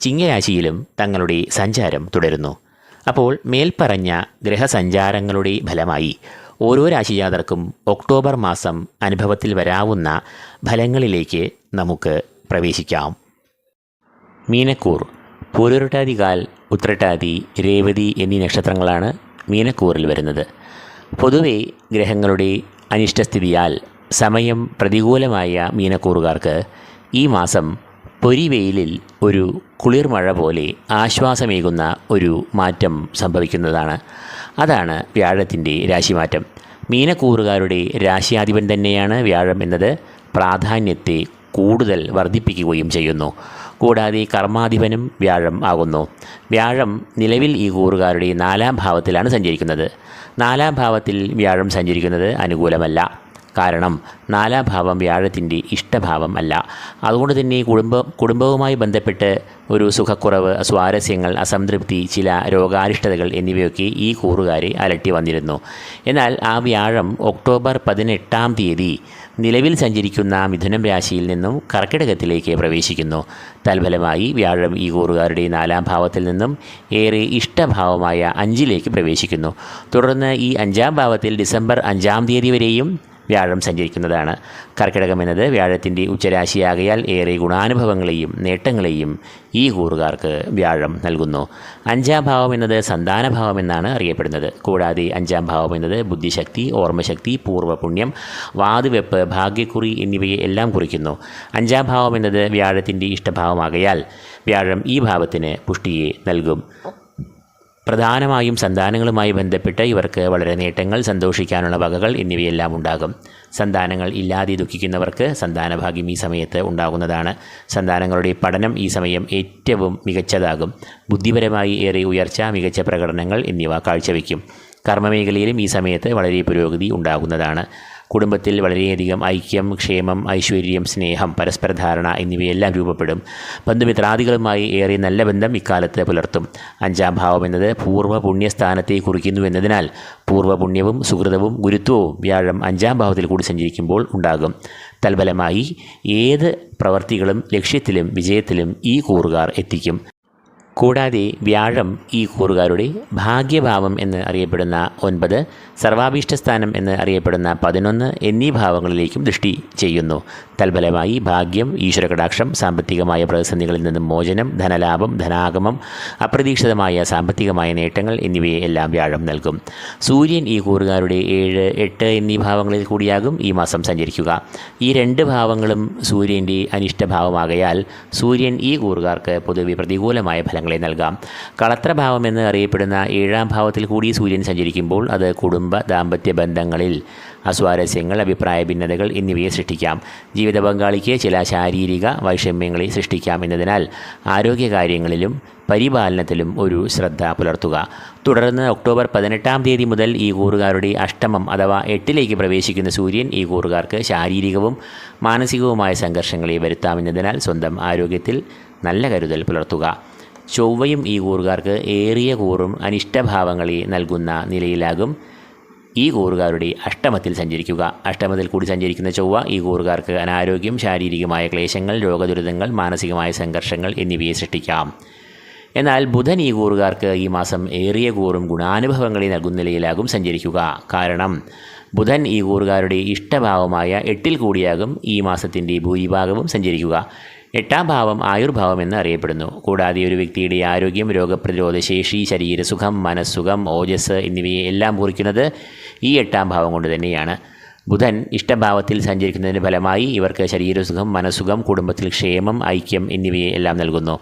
ചിങ്ങരാശിയിലും തങ്ങളുടെ സഞ്ചാരം തുടരുന്നു. അപ്പോൾ മേൽപ്പറഞ്ഞ ഗ്രഹസഞ്ചാരങ്ങളുടെ ഫലമായി ഓരോ രാശിജാതർക്കും ഒക്ടോബർ മാസം അനുഭവത്തിൽ വരാവുന്ന ഫലങ്ങളിലേക്ക് നമുക്ക് പ്രവേശിക്കാം. മീനക്കൂർ പൂരുരുട്ടാതികാൽ ഉത്രട്ടാതി രേവതി എന്നീ നക്ഷത്രങ്ങളാണ് മീനക്കൂറിൽ വരുന്നത്. പൊതുവെ ഗ്രഹങ്ങളുടെ അനിഷ്ടസ്ഥിതിയാൽ സമയം പ്രതികൂലമായ മീനക്കൂറുകാർക്ക് ഈ മാസം പൊരിവെയിലിൽ ഒരു കുളിർമഴ പോലെ ആശ്വാസമേകുന്ന ഒരു മാറ്റം സംഭവിക്കുന്നതാണ്. അതാണ് വ്യാഴത്തിന്റെ രാശിമാറ്റം. മീനക്കൂറുകാരുടെ രാശിയാധിപൻ തന്നെയാണ് വ്യാഴം എന്നത്. പ്രാധാന്യത്തെ കൂടുതൽ വർദ്ധിപ്പിക്കുകയും ചെയ്യുന്നു. കൂടാതെ കർമാധിപനും വ്യാഴം ആകുന്നു. വ്യാഴം നിലവിൽ ഈ കൂറുകാരുടെ നാലാം ഭാവത്തിലാണ് സഞ്ചരിക്കുന്നത്. നാലാം ഭാവത്തിൽ വ്യാഴം സഞ്ചരിക്കുന്നത് അനുകൂലമല്ല. കാരണം നാലാം ഭാവം വ്യാഴത്തിന്റെ ഇഷ്ടഭാവം അല്ല. അതുകൊണ്ട് തന്നെ കുടുംബ കുടുംബവുമായി ബന്ധപ്പെട്ട് ഒരു സുഖക്കുറവ് സ്വാരസ്യങ്ങൾ അസംതൃപ്തി ചില രോഗാരിഷ്ടതകൾ എന്നിവയൊക്കെ ഈ കൂറുകാരെ അലട്ടി വന്നിരുന്നു. എന്നാൽ ആ വ്യാഴം ഒക്ടോബർ പതിനെട്ടാം തീയതി നിലവിൽ സഞ്ചരിക്കുന്ന മിഥുനം രാശിയിൽ നിന്നും കർക്കിടകത്തിലേക്ക് പ്രവേശിക്കുന്നു. തൽഫലമായി വ്യാഴം ഈ കൂറുകാരുടെ നാലാം ഭാവത്തിൽ നിന്നും ഏറെ ഇഷ്ടഭാവമായ അഞ്ചിലേക്ക് പ്രവേശിക്കുന്നു. തുടർന്ന് ഈ അഞ്ചാം ഭാവത്തിൽ ഡിസംബർ അഞ്ചാം തീയതി വരെയും വ്യാഴം സഞ്ചരിക്കുന്നതാണ്. കർക്കിടകം എന്നത് വ്യാഴത്തിന്റെ ഉച്ചരാശിയാകയാൽ ഏറെ ഗുണാനുഭവങ്ങളെയും നേട്ടങ്ങളെയും ഈ കൂറുകാർക്ക് വ്യാഴം നൽകുന്നു. അഞ്ചാം ഭാവം എന്നത് സന്താനഭാവം എന്നാണ് അറിയപ്പെടുന്നത്. കൂടാതെ അഞ്ചാം ഭാവം എന്നത് ബുദ്ധിശക്തി ഓർമ്മശക്തി പൂർവപുണ്യം വാതുവെപ്പ് ഭാഗ്യക്കുറി എന്നിവയെ എല്ലാം കുറിക്കുന്നു. അഞ്ചാം ഭാവം എന്നത് വ്യാഴത്തിന്റെ ഇഷ്ടഭാവമാകയാൽ വ്യാഴം ഈ ഭാവത്തിന് പുഷ്ടിയെ നൽകും. പ്രധാനമായും സന്താനങ്ങളുമായി ബന്ധപ്പെട്ട് ഇവർക്ക് വളരെ നേട്ടങ്ങൾ സന്തോഷിക്കാനുള്ള വകകൾ എന്നിവയെല്ലാം ഉണ്ടാകും. സന്താനങ്ങൾ ഇല്ലാതെ ദുഃഖിക്കുന്നവർക്ക് സന്താനഭാഗ്യം ഈ സമയത്ത് ഉണ്ടാകുന്നതാണ്. സന്താനങ്ങളുടെ പഠനം ഈ സമയം ഏറ്റവും മികച്ചതാകും. ബുദ്ധിപരമായി ഏറെ ഉയർച്ച മികച്ച പ്രകടനങ്ങൾ എന്നിവ കാഴ്ചവെക്കും. കർമ്മമേഖലയിലും ഈ സമയത്ത് വളരെ പുരോഗതി ഉണ്ടാകുന്നതാണ്. കുടുംബത്തിൽ വളരെയധികം ഐക്യം ക്ഷേമം ഐശ്വര്യം സ്നേഹം പരസ്പര ധാരണ എന്നിവയെല്ലാം രൂപപ്പെടും. ബന്ധുമിത്രാദികളുമായി ഏറെ നല്ല ബന്ധം ഇക്കാലത്ത് പുലർത്തും. അഞ്ചാം ഭാവം എന്നത് പൂർവ പുണ്യസ്ഥാനത്തെ കുറിക്കുന്നു എന്നതിനാൽ പൂർവ പുണ്യവും സുഹൃതവും ഗുരുത്വവും വ്യാഴം അഞ്ചാം ഭാവത്തിൽ കൂടി സഞ്ചരിക്കുമ്പോൾ ഉണ്ടാകും. തൽഫലമായി ഏത് പ്രവർത്തികളും ലക്ഷ്യത്തിലും വിജയത്തിലും ഈ കൂറുകാർ എത്തിക്കും. കൂടാതെ വ്യാഴം ഈ കൂറുകാരുടെ ഭാഗ്യഭാവം എന്ന് അറിയപ്പെടുന്ന ഒൻപത് സർവാഭീഷ്ടസ്ഥാനം എന്ന് അറിയപ്പെടുന്ന പതിനൊന്ന് എന്നീ ഭാവങ്ങളിലേക്കും ദൃഷ്ടി ചെയ്യുന്നു. തൽഫലമായി ഭാഗ്യം ഈശ്വരകടാക്ഷം സാമ്പത്തികമായ പ്രതിസന്ധികളിൽ നിന്നും മോചനം ധനലാഭം ധനാഗമം അപ്രതീക്ഷിതമായ സാമ്പത്തികമായ നേട്ടങ്ങൾ എന്നിവയെ എല്ലാം വ്യാഴം നൽകും. സൂര്യൻ ഈ കൂറുകാരുടെ ഏഴ് എട്ട് എന്നീ ഭാവങ്ങളിൽ കൂടിയാകും ഈ മാസം സഞ്ചരിക്കുക. ഈ രണ്ട് ഭാവങ്ങളും സൂര്യന്റെ അനിഷ്ടഭാവമാകയാൽ സൂര്യൻ ഈ കൂറുകാർക്ക് പൊതുവെ പ്രതികൂലമായ ഫലങ്ങൾ ഫലങ്ങളെ നൽകാം. കളത്രഭാവം എന്ന് അറിയപ്പെടുന്ന ഏഴാം ഭാവത്തിൽ കൂടി സൂര്യൻ സഞ്ചരിക്കുമ്പോൾ അത് കുടുംബ ദാമ്പത്യ ബന്ധങ്ങളിൽ അസ്വാരസ്യങ്ങൾ അഭിപ്രായ ഭിന്നതകൾ എന്നിവയെ സൃഷ്ടിക്കാം. ജീവിത പങ്കാളിക്ക് ചില ശാരീരിക വൈഷമ്യങ്ങളെ സൃഷ്ടിക്കാം എന്നതിനാൽ ആരോഗ്യകാര്യങ്ങളിലും പരിപാലനത്തിലും ഒരു ശ്രദ്ധ പുലർത്തുക. തുടർന്ന് ഒക്ടോബർ പതിനെട്ടാം തീയതി മുതൽ ഈ കൂറുകാരുടെ അഷ്ടമം അഥവാ എട്ടിലേക്ക് പ്രവേശിക്കുന്ന സൂര്യൻ ഈ കൂറുകാർക്ക് ശാരീരികവും മാനസികവുമായ സംഘർഷങ്ങളെ വരുത്താമെന്നതിനാൽ സ്വന്തം ആരോഗ്യത്തിൽ നല്ല കരുതൽ പുലർത്തുക. ചൊവ്വയും ഈ കൂറുകാർക്ക് ഏറിയ കൂറും അനിഷ്ടഭാവങ്ങളെ നൽകുന്ന നിലയിലാകും ഈ കൂറുകാരുടെ അഷ്ടമത്തിൽ സഞ്ചരിക്കുക. അഷ്ടമത്തിൽ കൂടി സഞ്ചരിക്കുന്ന ചൊവ്വ ഈ കൂറുകാർക്ക് അനാരോഗ്യം ശാരീരികമായ ക്ലേശങ്ങൾ രോഗദുരിതങ്ങൾ മാനസികമായ സംഘർഷങ്ങൾ എന്നിവയെ സൃഷ്ടിക്കാം. എന്നാൽ ബുധൻ ഈ കൂറുകാർക്ക് ഈ മാസം ഏറിയ കൂറും ഗുണാനുഭവങ്ങളെ നൽകുന്ന നിലയിലാകും സഞ്ചരിക്കുക. കാരണം ബുധൻ ഈ കൂറുകാരുടെ ഇഷ്ടഭാവമായ എട്ടിൽ കൂടിയാകും ഈ മാസത്തിന്റെ ഭൂരിഭാഗവും സഞ്ചരിക്കുക. എട്ടാം ഭാവം ആയുർഭാവം എന്ന് അറിയപ്പെടുന്നു കൂടാതെ ഒരു വ്യക്തിയുടെ ആരോഗ്യം രോഗപ്രതിരോധ ശേഷി ശരീരസുഖം മനസ്സുഖം ഓജസ് എന്നിവയെ എല്ലാം കുറിക്കുന്നത് ഈ എട്ടാം ഭാവം കൊണ്ട് തന്നെയാണ്. ബുധൻ ഇഷ്ടഭാവത്തിൽ സഞ്ചരിക്കുന്നതിന്റെ ഫലമായി ഇവർക്ക് ശരീരസുഖം മനസ്സുഖം കുടുംബത്തിൽ ക്ഷേമം ഐക്യം എന്നിവയെ എല്ലാം നൽകുന്നു.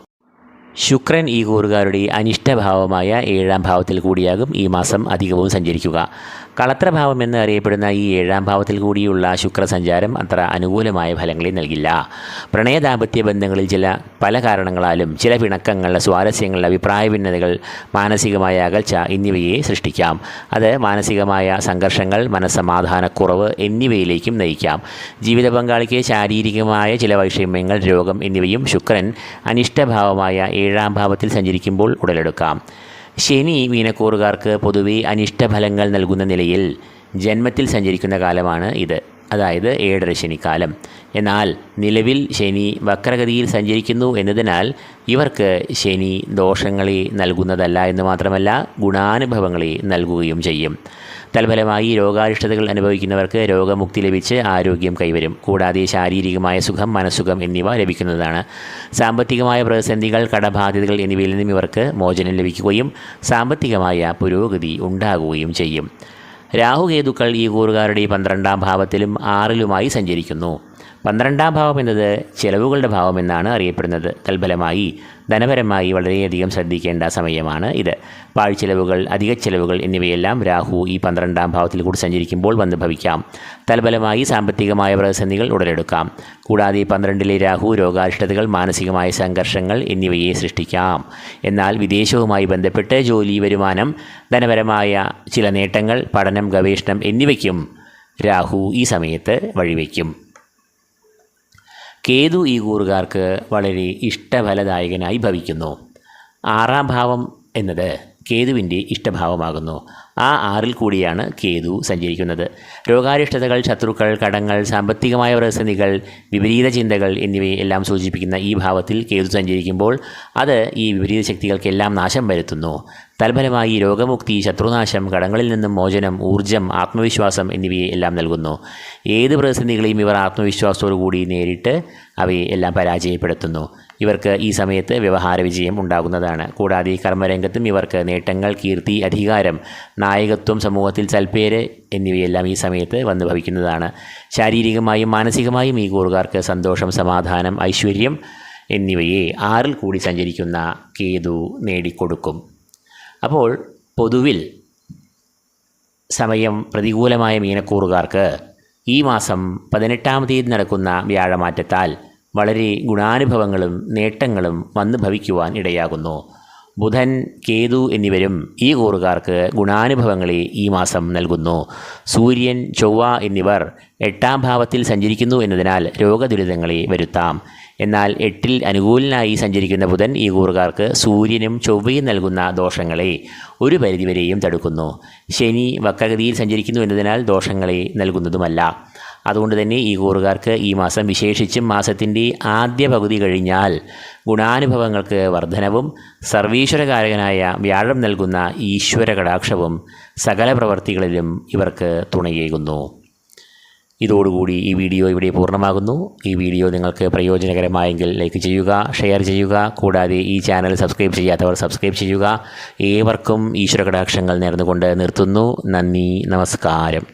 ശുക്രൻ ഈ കൂറുകാരുടെ അനിഷ്ടഭാവമായ ഏഴാം ഭാവത്തിൽ കൂടിയാകും ഈ മാസം അധികവും സഞ്ചരിക്കുക. കളത്രഭാവം എന്ന് അറിയപ്പെടുന്ന ഈ ഏഴാം ഭാവത്തിൽ കൂടിയുള്ള ശുക്രസഞ്ചാരം അത്ര അനുകൂലമായ ഫലങ്ങളെ നൽകില്ല. പ്രണയ ദാമ്പത്യ ബന്ധങ്ങളിൽ ചില പല കാരണങ്ങളാലും ചില പിണക്കങ്ങൾ സ്വാരസ്യങ്ങൾ അഭിപ്രായ ഭിന്നതകൾ മാനസികമായ അകൽച്ച എന്നിവയെ സൃഷ്ടിക്കാം. അത് മാനസികമായ സംഘർഷങ്ങൾ മനസ്സമാധാനക്കുറവ് എന്നിവയിലേക്കും നയിക്കാം. ജീവിത പങ്കാളിക്ക് ശാരീരികമായ ചില വൈഷമ്യങ്ങൾ രോഗം എന്നിവയും ശുക്രൻ അനിഷ്ടഭാവമായ ഏഴാം ഭാവത്തിൽ സഞ്ചരിക്കുമ്പോൾ ഉടലെടുക്കാം. ശനി മീനക്കൂറുകാർക്ക് പൊതുവെ അനിഷ്ടഫലങ്ങൾ നൽകുന്ന നിലയിൽ ജന്മത്തിൽ സഞ്ചരിക്കുന്ന കാലമാണ് ഇത്. അതായത് ഏഴര ശനിക്കാലം. എന്നാൽ നിലവിൽ ശനി വക്രഗതിയിൽ സഞ്ചരിക്കുന്നു എന്നതിനാൽ ഇവർക്ക് ശനി ദോഷങ്ങളെ നൽകുന്നതല്ല എന്ന് മാത്രമല്ല ഗുണാനുഭവങ്ങളെ നൽകുകയും ചെയ്യും. തൽഫലമായി രോഗാരിഷ്ടതകൾ അനുഭവിക്കുന്നവർക്ക് രോഗമുക്തി ലഭിച്ച് ആരോഗ്യം കൈവരും. കൂടാതെ ശാരീരികമായ സുഖം മനസ്സുഖം എന്നിവ ലഭിക്കുന്നതാണ്. സാമ്പത്തികമായ പ്രതിസന്ധികൾ കടബാധ്യതകൾ എന്നിവയിൽ നിന്നും ഇവർക്ക് മോചനം ലഭിക്കുകയും സാമ്പത്തികമായ പുരോഗതി ഉണ്ടാകുകയും ചെയ്യും. രാഹുകേതുക്കൾ ഈ കൂറുകാരുടെ പന്ത്രണ്ടാം ഭാവത്തിലും ആറിലുമായി സഞ്ചരിക്കുന്നു. പന്ത്രണ്ടാം ഭാവം എന്നത് ചെലവുകളുടെ ഭാവം എന്നാണ് അറിയപ്പെടുന്നത്. തൽഫലമായി ധനപരമായി വളരെയധികം ശ്രദ്ധിക്കേണ്ട സമയമാണ് ഇത്. പാഴ്ചെലവുകൾ അധിക ചെലവുകൾ എന്നിവയെല്ലാം രാഹു ഈ പന്ത്രണ്ടാം ഭാവത്തിൽ കൂടി സഞ്ചരിക്കുമ്പോൾ വന്ന് ഭവിക്കാം. തൽഫലമായി സാമ്പത്തികമായ പ്രതിസന്ധികൾ ഉടലെടുക്കാം. കൂടാതെ പന്ത്രണ്ടിലെ രാഹു രോഗാരിഷ്ടതകൾ മാനസികമായ സംഘർഷങ്ങൾ എന്നിവയെ സൃഷ്ടിക്കാം. എന്നാൽ വിദേശവുമായി ബന്ധപ്പെട്ട് ജോലി വരുമാനം ധനപരമായ ചില നേട്ടങ്ങൾ പഠനം ഗവേഷണം എന്നിവയ്ക്കും രാഹു ഈ സമയത്ത് വഴിവെക്കും. കേതു ഈ കൂറുകാർക്ക് വളരെ ഇഷ്ടഫലദായകനായി ഭവിക്കുന്നു. ആറാം ഭാവം എന്നത് കേതുവിന്റെ ഇഷ്ടഭാവമാകുന്നു. ആ ആറിൽ കൂടിയാണ് കേതു സഞ്ചരിക്കുന്നത്. രോഗാരിഷ്ടതകൾ ശത്രുക്കൾ കടങ്ങൾ സാമ്പത്തികമായ പ്രതിസന്ധികൾ വിപരീത ചിന്തകൾ എന്നിവയെല്ലാം സൂചിപ്പിക്കുന്ന ഈ ഭാവത്തിൽ കേതു സഞ്ചരിക്കുമ്പോൾ അത് ഈ വിപരീത ശക്തികൾക്കെല്ലാം നാശം വരുത്തുന്നു. തൽഫലമായി രോഗമുക്തി ശത്രുനാശം കടങ്ങളിൽ നിന്നും മോചനം ഊർജം ആത്മവിശ്വാസം എന്നിവയെ എല്ലാം നൽകുന്നു. ഏത് പ്രതിസന്ധികളെയും ഇവർ ആത്മവിശ്വാസത്തോടു കൂടി നേരിട്ട് അവയെ എല്ലാം പരാജയപ്പെടുത്തുന്നു. ഇവർക്ക് ഈ സമയത്ത് വ്യവഹാര വിജയം ഉണ്ടാകുന്നതാണ്. കൂടാതെ കർമ്മരംഗത്തും ഇവർക്ക് നേട്ടങ്ങൾ കീർത്തി അധികാരം നായകത്വം സമൂഹത്തിൽ സൽപ്പേര് എന്നിവയെല്ലാം ഈ സമയത്ത് വന്നു ഭവിക്കുന്നതാണ്. ശാരീരികമായും മാനസികമായും ഈ കൂറുകാർക്ക് സന്തോഷം സമാധാനം ഐശ്വര്യം എന്നിവയെ ആറിൽ കൂടി സഞ്ചരിക്കുന്ന കേതു നേടിക്കൊടുക്കും. അപ്പോൾ പൊതുവിൽ സമയം പ്രതികൂലമായ മീനക്കൂറുകാർക്ക് ഈ മാസം പതിനെട്ടാം തീയതി നടക്കുന്ന വ്യാഴമാറ്റത്താൽ വളരെ ഗുണാനുഭവങ്ങളും നേട്ടങ്ങളും വന്നു ഭവിക്കുവാൻ ഇടയാകുന്നു. ബുധൻ കേതു എന്നിവരും ഈ കൂറുകാർക്ക് ഗുണാനുഭവങ്ങളെ ഈ മാസം നൽകുന്നു. സൂര്യൻ ചൊവ്വ എന്നിവർ എട്ടാം ഭാവത്തിൽ സഞ്ചരിക്കുന്നു എന്നതിനാൽ രോഗദുരിതങ്ങളെ വരുത്താം. എന്നാൽ എട്ടിൽ അനുകൂലനായി സഞ്ചരിക്കുന്ന ബുധൻ ഈ കൂറുകാർക്ക് സൂര്യനും ചൊവ്വയും നൽകുന്ന ദോഷങ്ങളെ ഒരു പരിധിവരെയും തടുക്കുന്നു. ശനി വക്രഗതിയിൽ സഞ്ചരിക്കുന്നു എന്നതിനാൽ ദോഷങ്ങളെ നൽകുന്നതുമല്ല. അതുകൊണ്ട് തന്നെ ഈ കൂറുകാർക്ക് ഈ മാസം വിശേഷിച്ചും മാസത്തിന്റെ ആദ്യ പകുതി കഴിഞ്ഞാൽ ഗുണാനുഭവങ്ങൾക്ക് വർധനവും സർവീശ്വരകാരകനായ വ്യാഴം നൽകുന്ന ഈശ്വര കടാക്ഷവും സകല പ്രവർത്തികളിലും ഇവർക്ക് തുണയേകുന്നു. ഇതോടുകൂടി ഈ വീഡിയോ ഇവിടെ പൂർണമാകുന്നു. ഈ വീഡിയോ നിങ്ങൾക്ക് പ്രയോജനകരമായെങ്കിൽ ലൈക്ക് ചെയ്യുക ഷെയർ ചെയ്യുക കൂടാതെ ഈ ചാനൽ സബ്സ്ക്രൈബ് ചെയ്യാത്തവർ സബ്സ്ക്രൈബ് ചെയ്യുക. ഏവർക്കും ഈശ്വര കടാക്ഷങ്ങൾ നേർന്നുകൊണ്ട് നിർത്തുന്നു. നന്ദി നമസ്കാരം.